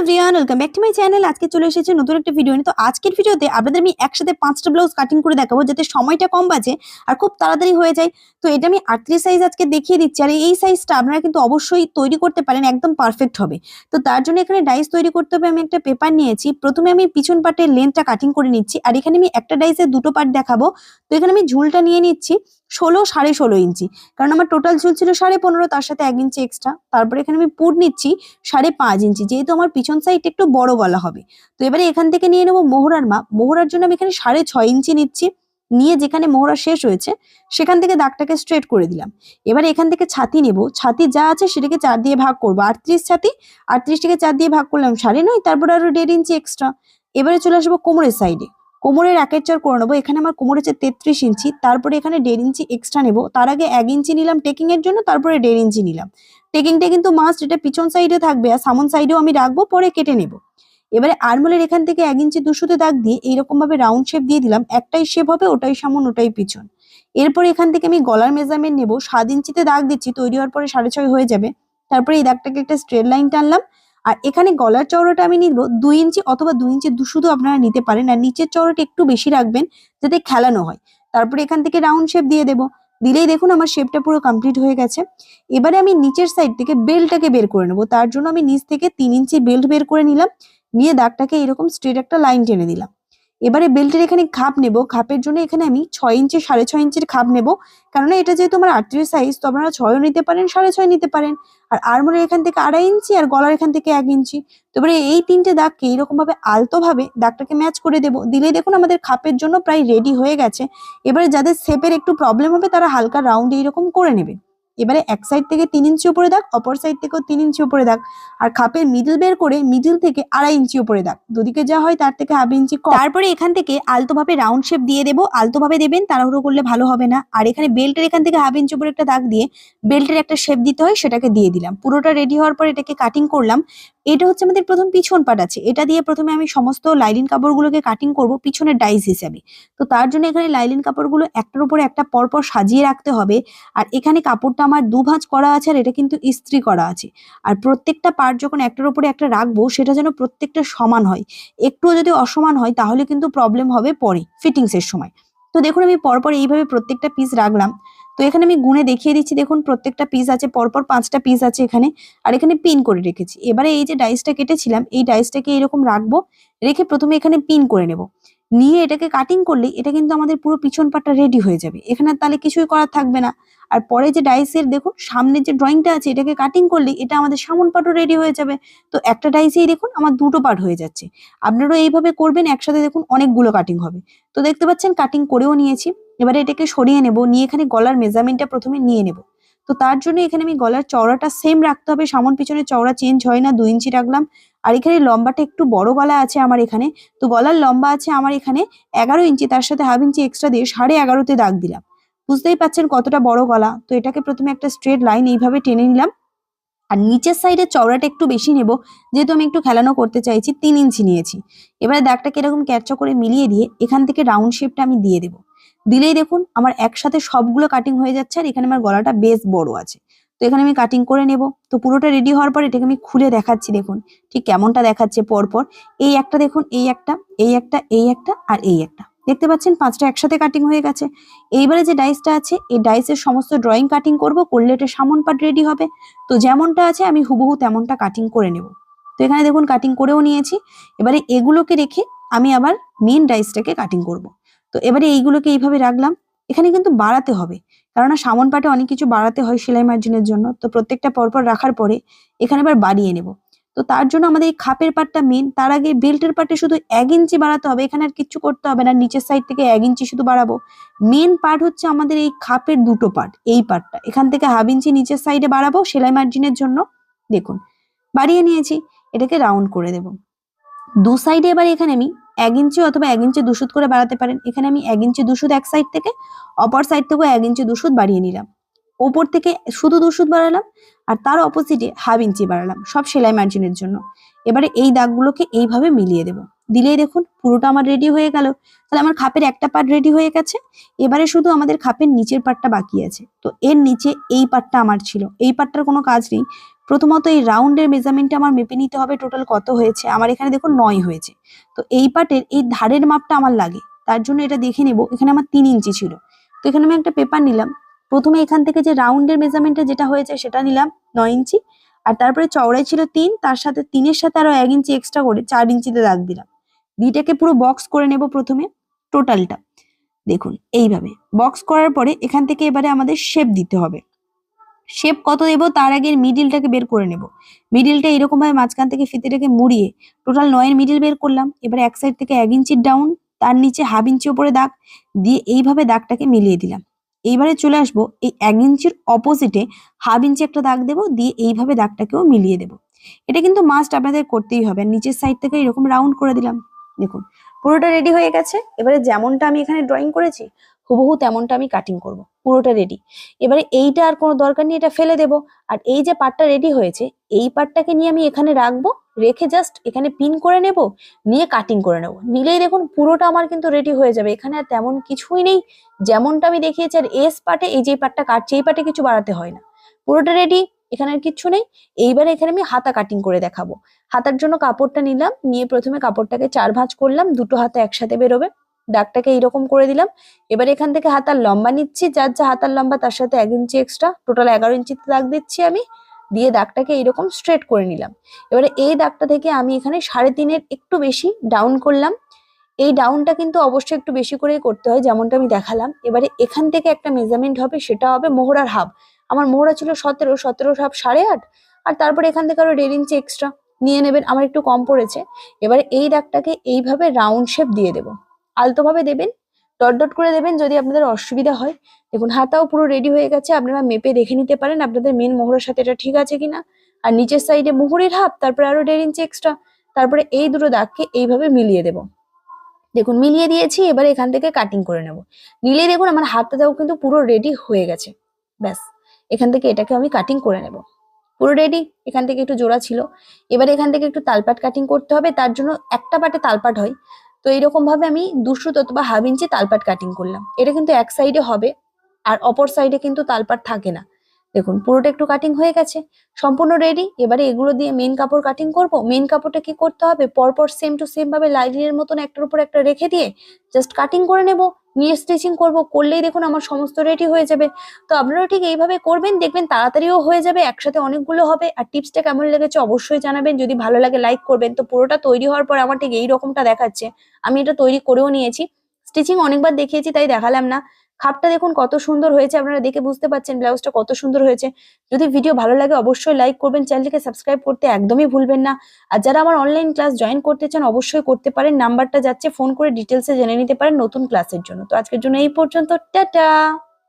Everyone welcome back to my channel আজকে চলে এসেছে নতুন একটা ভিডিও নিয়ে। তো আজকের ভিডিওতে আপনাদের আমি একসাথে পাঁচটা ব্লাউজ কাটিং করে দেখাবো, যাতে সময়টা কম বাজে আর খুব তাড়াতাড়ি হয়ে যায়। তো এটা আমি আটত্রিশ সাইজ আজকে দেখিয়ে দিচ্ছি। আর এই সাইজটা আপনারা কিন্তু অবশ্যই তৈরি করতে পারেন, একদম পারফেক্ট হবে। তো তার জন্য এখানে ডাইস তৈরি করতে হবে। আমি একটা পেপার নিয়েছি। প্রথমে আমি পিছন পার্টের লেন্থটা কাটিং করে নিচ্ছি। আর এখানে আমি একটা ডাইসের দুটো পার্ট দেখাবো। তো এখানে আমি ঝুলটা নিয়ে নিচ্ছি। ষোলো, সাড়ে ষোলো ইঞ্চি। কারণ আমার টোটাল ঝুল ছিল সাড়ে পনেরো, তার সাথে এক ইঞ্চি এক্সট্রা তারপরে এখানে আমি পুট নিচ্ছি সাড়ে পাঁচ ইঞ্চি। যেহেতু আমার পিছন সাইড একটু বড় গলা হবে। তো এবারে এখান থেকে নিয়ে নেব মোহরার মাপ। মোহরার জন্য আমি এখানে সাড়ে ছয় ইঞ্চি নিচ্ছি। নিয়ে যেখানে মোহরা শেষ হয়েছে, সেখান থেকে দাগটাকে স্ট্রেট করে দিলাম। এবারে এখান থেকে ছাতি নেব। ছাতি যা আছে সেটাকে চার দিয়ে ভাগ করব। আটত্রিশ ছাতি, আটত্রিশটাকে চার দিয়ে ভাগ করলাম সাড়ে নয়, তারপরে আরও দেড় ইঞ্চি এক্সট্রা এবারে চলে আসব কোমরের সাইডে কোমরের একের চার করে নেব। এখানে আমার কোমর হচ্ছে তেত্রিশ ইঞ্চি, তারপরে এখানে দেড় ইঞ্চি এক্সট্রা নেব। তার আগে এক ইঞ্চি নিলাম টেকিং এর জন্য, তারপরে দেড় ইঞ্চি নিলাম। টেকিংটা কিন্তু মাস্ট এটা পিছন সাইডে থাকবে আর সামন সাইডেও আমি রাখব, পরে কেটে নেব। এবারে আরমোলের এখান থেকে এক ইঞ্চি দুশোতে দাগ দিয়ে এইরকম ভাবে রাউন্ড শেপ দিয়ে দিলাম, একটাই শেপ হবে, ওটাই সামন, ওটাই পিছন। এরপর এখান থেকে আমি গলার মেজারমেন্ট নেব। সাত ইঞ্চিতে দাগ দিচ্ছি, তৈরি হওয়ার পরে সাড়ে ছয় হয়ে যাবে। তারপরে এই দাগটাকে একটা স্ট্রেট লাইন টানলাম। আর এখানে গলার চওড়াটা আমি নিব দুই ইঞ্চি অথবা দুই ইঞ্চি দুশুধু আপনারা নিতে পারেন আর নিচের চওড়াটা একটু বেশি রাখবেন যাতে খেলানো হয়। তারপরে এখান থেকে রাউন্ড শেপ দিয়ে দেবো। দিলেই দেখুন আমার শেপটা পুরো কমপ্লিট হয়ে গেছে। এবারে আমি নিচের সাইড থেকে বেল্টটাকে বের করে নেব। তার জন্য আমি নিচ থেকে তিন ইঞ্চি বেল্ট বের করে নিলাম। নিয়ে দাগটাকে এরকম স্ট্রেট একটা লাইন টেনে দিলাম। এবারে বেল্টের এখানে খাপ নেব। খাপের জন্য এখানে আমি ছয় ইঞ্চি, সাড়ে ছয় ইঞ্চির খাপ নেব। কেননা এটা যেহেতু আমার আটত্রিশ সাইজ তো আপনারা ছয়ও নিতে পারেন, সাড়ে ছয় নিতে পারেন। আর আরমোলের এখান থেকে আড়াই ইঞ্চি আর গলার এখান থেকে এক ইঞ্চি। তো এবারে এই তিনটে দাগকে এরকম ভাবে আলতো দাগটাকে ম্যাচ করে দেবো। দিলেই দেখুন আমাদের খাপের জন্য প্রায় রেডি হয়ে গেছে। এবারে যাদের শেপের একটু প্রবলেম হবে, তারা হালকা রাউন্ড এইরকম করে নেবে। এবারে এক সাইড থেকে তিন ইঞ্চি উপরে দাগ, অপর সাইড থেকেও তিন ইঞ্চি উপরে দাগ। আর খাপের মিডিল বের করে মিডিল থেকে আড়াই ইঞ্চি উপরে দাগ। দুদিকে যা হয় তার থেকে হাফ ইঞ্চি কম। তারপরে এখান থেকে আলতোভাবে রাউন্ড শেপ দিয়ে দেবো। আলতোভাবে দেবেন, তাড়াহুড়ো করলে ভালো হবে না। আর এখানে বেল্টের এখান থেকে হাফ ইঞ্চি উপরে একটা দাগ দিয়ে বেল্টের একটা শেপ দিতে হয়, সেটাকে দিয়ে দিলাম। পুরোটা রেডি হওয়ার পর এটাকে কাটিং করলাম। এটা হচ্ছে আমাদের প্রথম পিছন পাট আছে। এটা দিয়ে প্রথমে আমি সমস্ত লাইলিন কাপড়গুলোকে কাটিং করব পিছনের ডাইস হিসাবে। তো তার জন্য এখানে লাইলিন কাপড়গুলো একটার উপরে একটা পরপর সাজিয়ে রাখতে হবে। আর এখানে কাপড়টা আমার দু ভাঁজ করা আছে আর এটা কিন্তু ইস্ত্রি করা আছে। আর প্রত্যেকটা পার্ট যখন একটার উপরে একটা রাখব, সেটা যেন প্রত্যেকটা সমান হয়। একটুও যদি অসমান হয়, তাহলে কিন্তু প্রবলেম হবে পরে ফিটিংসের সময়। তো দেখুন আমি পরপর এইভাবে প্রত্যেকটা পিস রাখলাম। তো এখানে আমি গুনে দেখিয়ে দিচ্ছি, দেখুন প্রত্যেকটা পিস আছে, পরপর পাঁচটা পিস আছে এখানে। আর এখানে পিন করে রেখেছি। এবারে এই যে ডাইসটা কেটেছিলাম, এই ডাইসটাকে এরকম রাখব, রেখে প্রথমে এখানে পিন করে নেব। নিয়ে এটাকে কাটিং করলে এটা কিন্তু আমাদের পুরো পিছন পাটটা রেডি হয়ে যাবে। এখানে তাহলে কিছুই করার থাকবে না। আর পরে যে ডাইসের দেখুন সামনের যে ড্রয়িংটা আছে, এটাকে কাটিং করলে এটা আমাদের সামন পাটও রেডি হয়ে যাবে। তো একটা ডাইসেই দেখুন আমার দুটো পার্ট হয়ে যাচ্ছে। আপনারাও এইভাবে করবেন, একসাথে দেখুন অনেকগুলো কাটিং হবে। তো দেখতে পাচ্ছেন কাটিং করেও নিয়েছি। এবারে এটাকে সরিয়ে নেব, নিয়ে এখানে গলার মেজারমেন্টটা প্রথমে নিয়ে নেব। তো তার জন্য এখানে আমি গলার চওড়াটা সেম রাখতে হবে, সামন পিছনে চওড়া চেঞ্জ হয় না, দুই ইঞ্চি রাখলাম। আর এখানে লম্বাটা একটু বড় গলা আছে আমার এখানে, তো গলার লম্বা আছে আমার এখানে এগারো ইঞ্চি, তার সাথে হাফ ইঞ্চি এক্সট্রা দিয়ে সাড়ে এগারোতে দাগ দিলাম। বুঝতেই পাচ্ছেন কতটা বড় গলা, তো এটাকে প্রথমে একটা স্ট্রেট লাইন এইভাবে টেনে নিলাম। আর নিচের সাইডের চওড়াটা একটু বেশি নেব, যেহেতু আমি একটু খেলানো করতে চাইছি, তিন ইঞ্চি নিয়েছি। এবারে দাগটাকে এরকম ক্যাপচা করে মিলিয়ে দিয়ে এখান থেকে রাউন্ড শেপটা আমি দিয়ে দেবো। দিলেই দেখুন আমার একসাথে সবগুলো কাটিং হয়ে যাচ্ছে আর এখানে আমার গলাটা বেশ বড় আছে। তো এখানে আমি কাটিং করে নেব। তো পুরোটা রেডি হওয়ার পর এটাকে আমি খুলে দেখাচ্ছি দেখুন, ঠিক কেমনটা দেখাচ্ছে পরপর। এই একটা দেখুন, এই একটা এই একটা এই একটা আর এই একটা। দেখতে পাচ্ছেন পাঁচটা একসাথে কাটিং হয়ে গেছে। এইবারে যে ডাইসটা আছে, এই ডাইসের সমস্ত ড্রয়িং কাটিং করব, করলে এটা সামন পাট রেডি হবে। তো যেমনটা আছে আমি হুবহু তেমনটা কাটিং করে নেব। তো এখানে দেখুন কাটিং করেও নিয়েছি। এবারে এগুলোকে রেখে আমি আবার মেন ডাইসটাকে কাটিং করব। তো এবারে এইগুলোকে এইভাবে রাখলাম। এখানে কিন্তু বাড়াতে হবে। কেননা সামন পাটে অনেক কিছু বাড়াতে হয় সেলাই মার্জিনের জন্য। তো প্রত্যেকটা পরপর রাখার পরে এখানে এবার বাড়িয়ে নেব। তো তার জন্য আমাদের এই খাপের পাটটা মেন তার আগে বেল্টের পাটে শুধু এক ইঞ্চি বাড়াতে হবে। এখানে আর কিচ্ছু করতে হবে না। নিচের সাইড থেকে এক ইঞ্চি শুধু বাড়াবো। মেন পার্ট হচ্ছে আমাদের এই খাপের দুটো পার্ট এই পার্টটা এখান থেকে হাফ ইঞ্চি নিচের সাইডে বাড়াবো সেলাই মার্জিনের জন্য। দেখুন, বাড়িয়ে নিয়েছি। এটাকে রাউন্ড করে দেব। দু সাইডে এবার এখানে আমি এক ইঞ্চি অথবা এক ইঞ্চি দুশুদ করে বাড়াতে পারেন। এখানে আমি এক ইঞ্চি দুশুদ এক সাইড থেকে, অপর সাইড থেকেও এক ইঞ্চি দুশুদ বাড়িয়ে নিলাম। ওপর থেকে শুধু দুশুদ বাড়ালাম আর তার অপোজিটে হাফ ইঞ্চি বাড়ালাম, সব সেলাই মার্জিনের জন্য। এবারে এই দাগগুলোকে এইভাবে মিলিয়ে দেব। দিলেই দেখুন পুরোটা আমার রেডি হয়ে গেল। তাহলে আমার খাপের একটা পার্ট রেডি হয়ে গেছে। এবারে শুধু আমাদের খাপের নিচের পার্টটা বাকি আছে। তো এর নিচে এই পার্টটা আমার ছিল। এই পার্টটার কোনো কাজ নেই। প্রথমত এই রাউন্ডের মেজারমেন্টটা আমার মেপে নিতে হবে টোটাল কত হয়েছে। আমার এখানে দেখুন নয় হয়েছে। তো এই পাটের, এই ধারের মাপটা আমার লাগে। তার জন্য এটা দেখে নেব। এখানে আমার তিন ইঞ্চি ছিল। তো এখানে আমি একটা পেপার নিলাম। প্রথমে এখান থেকে যে রাউন্ডের মেজারমেন্টটা যেটা হয়েছে সেটা নিলাম নয় ইঞ্চি। আর তারপরে চওড়াই ছিল তিন, তার সাথে তিনের সাথে আরও এক ইঞ্চি এক্সট্রা করে চার ইঞ্চিতে দাগ দিলাম। দিটাকে পুরো বক্স করে নেব প্রথমে টোটালটা দেখুন, এইভাবে। বক্স করার পরে এখান থেকে এবারে আমাদের শেপ দিতে হবে। শেপ কত দেব তার আগে মিডিলটাকে বের করে নেব। মিডিলটা এরকম ভাবে মাঝখান থেকে ফিতেটাকে মুড়িয়ে টোটাল নয়ের মিডিল বের করলাম। এবারে এক সাইড থেকে এক ইঞ্চির ডাউন তার নিচে হাফ ইঞ্চি ওপরে দাগ, দিয়ে এইভাবে দাগটাকে মিলিয়ে দিলাম। এইবারে চলে আসব এই এক ইঞ্চির অপোজিটে হাফ ইঞ্চি একটা দাগ দেবো, দিয়ে এইভাবে দাগটাকেও মিলিয়ে দেবো। এটা কিন্তু মাস্ট আপনাদের করতেই হবে। নিচের সাইড থেকে এরকম রাউন্ড করে দিলাম। দেখুন পুরোটা রেডি হয়ে গেছে। এবারে যেমনটা আমি এখানে ড্রয়িং করেছি, হুবহু তেমনটা আমি কাটিং করব। পুরোটা রেডি এবারে এইটা আর কোনো দরকার নেই, এটা ফেলে দেব। আর এই যে পার্টটা রেডি হয়েছে, এই পার্টটাকে নিয়ে আমি এখানে রাখব, রেখে জাস্ট এখানে পিন করে নেব, নিয়ে কাটিং করে নেব। নিলেই দেখুন পুরোটা আমার কিন্তু রেডি হয়ে যাবে। এখানে আর তেমন কিছুই নেই। যেমনটা আমি দেখিয়েছি আর এস পার্টে এই যে পার্টটা কাটছে, এই পার্টে কিছু বাড়াতে হয় না। পুরোটা রেডি এখানে আর কিচ্ছু নেই। এইবার এখানে আমি হাতা কাটিং করে দেখাবো। হাতার জন্য কাপড়টা নিলাম, নিয়ে প্রথমে কাপড়টাকে চার ভাঁজ করলাম, দুটো হাতা একসাথে বেরোবে। দাগটাকে এইরকম করে দিলাম। এবার এখান থেকে হাতার লম্বা নিচ্ছি, যার যা হাতার লম্বা তার সাথে এক ইঞ্চি এক্সট্রা টোটাল এগারো ইঞ্চিতে দাগ দিচ্ছি আমি। দিয়ে দাগটাকে এইরকম স্ট্রেট করে নিলাম। এবারে এই দাগটা থেকে আমি এখানে সাড়ে তিনের একটু বেশি ডাউন করলাম। এই ডাউনটা কিন্তু অবশ্যই একটু বেশি করেই করতে হয়, যেমনটা আমি দেখালাম। এবারে এখান থেকে একটা মেজারমেন্ট হবে, সেটা হবে মোহরার হাফ। আমার মোহরা ছিল সতেরো সতেরো হাফ সাড়ে আট, আর তারপরে এখান থেকে আরও দেড় ইঞ্চি এক্সট্রা নিয়ে নেবেন, আমার একটু কম পড়েছে। এবারে এই দাগটাকে এইভাবে রাউন্ড শেপ দিয়ে দেবো। আলতোভাবে দেবেন ডট ডট করে দেবেন যদি আপনাদের অসুবিধা হয়। দেখুন, হাতাও পুরো রেডি হয়ে গেছে, আপনারা মেপে দেখে নিতে পারেন আপনাদের মেন মোহরের সাথে এটা ঠিক আছে কিনা। আর নিচের সাইডে মোহরের হাফ তারপরে আরও দেড় ইঞ্চি এক্সট্রা তারপরে এই দুটো দাগকে এইভাবে মিলিয়ে দেবো। দেখুন, মিলিয়ে দিয়েছি, এবার এখান থেকে কাটিং করে নেব। নিলে দেখুন, আমার হাতটা হাতটাও কিন্তু পুরো রেডি হয়ে গেছে। ব্যাস। এখান থেকে এটাকে আমি কাটিং করে নেব। পুরো রেডি এখান থেকে একটু জোড়া ছিল। এবার এখান থেকে একটু তালপাট কাটিং করতে হবে, তার জন্য একটা পাটে তালপাট হয়। তো এরকম ভাবে আমি দুশো অথবা হাফ ইঞ্চি তালপাট কাটিং করলাম। এটা কিন্তু এক সাইডে হবে, আর অপর সাইডে কিন্তু তালপাট থাকে না। দেখুন, পুরোটা একটু কাটিং হয়ে গেছে। সম্পূর্ণ রেডি এবারে এগুলো দিয়ে মেন কাপড় কাটিং করব। মেন কাপড়টা কি করতে হবে? পরপর সেম টু সেম ভাবে লাইনের মতন একটার উপর একটা রেখে দিয়ে জাস্ট কাটিং করে নেব। নিয়ে স্টিচিং করব। করলেই দেখুন আমার সমস্ত রেডি হয়ে যাবে। তো আপনারাও ঠিক এইভাবে করবেন, দেখবেন তাড়াতাড়িও হয়ে যাবে, একসাথে অনেকগুলো হবে। আর টিপসটা কেমন লেগেছে অবশ্যই জানাবেন। যদি ভালো লাগে লাইক করবেন। তো পুরোটা তৈরি হওয়ার পর আমার ঠিক এই রকমটা দেখাচ্ছে। আমি এটা তৈরি করেও নিয়েছি। স্টিচিং অনেকবার দেখিয়েছি, তাই দেখালাম না। খাপটা দেখুন কত সুন্দর হয়েছে, আপনারা দেখে বুঝতে পারছেন ব্লাউজটা কত সুন্দর হয়েছে। যদি ভিডিও ভালো লাগে অবশ্যই লাইক করবেন, চ্যানেলটিকে সাবস্ক্রাইব করতে একদমই ভুলবেন না। আর যারা আমার অনলাইন ক্লাস জয়েন করতে চান, অবশ্যই করতে পারেন। নাম্বারটা যাচ্ছে ফোন করে ডিটেলসে জেনে নিতে পারেন নতুন ক্লাসের জন্য। তো আজকের জন্য এই পর্যন্ত, টাটা!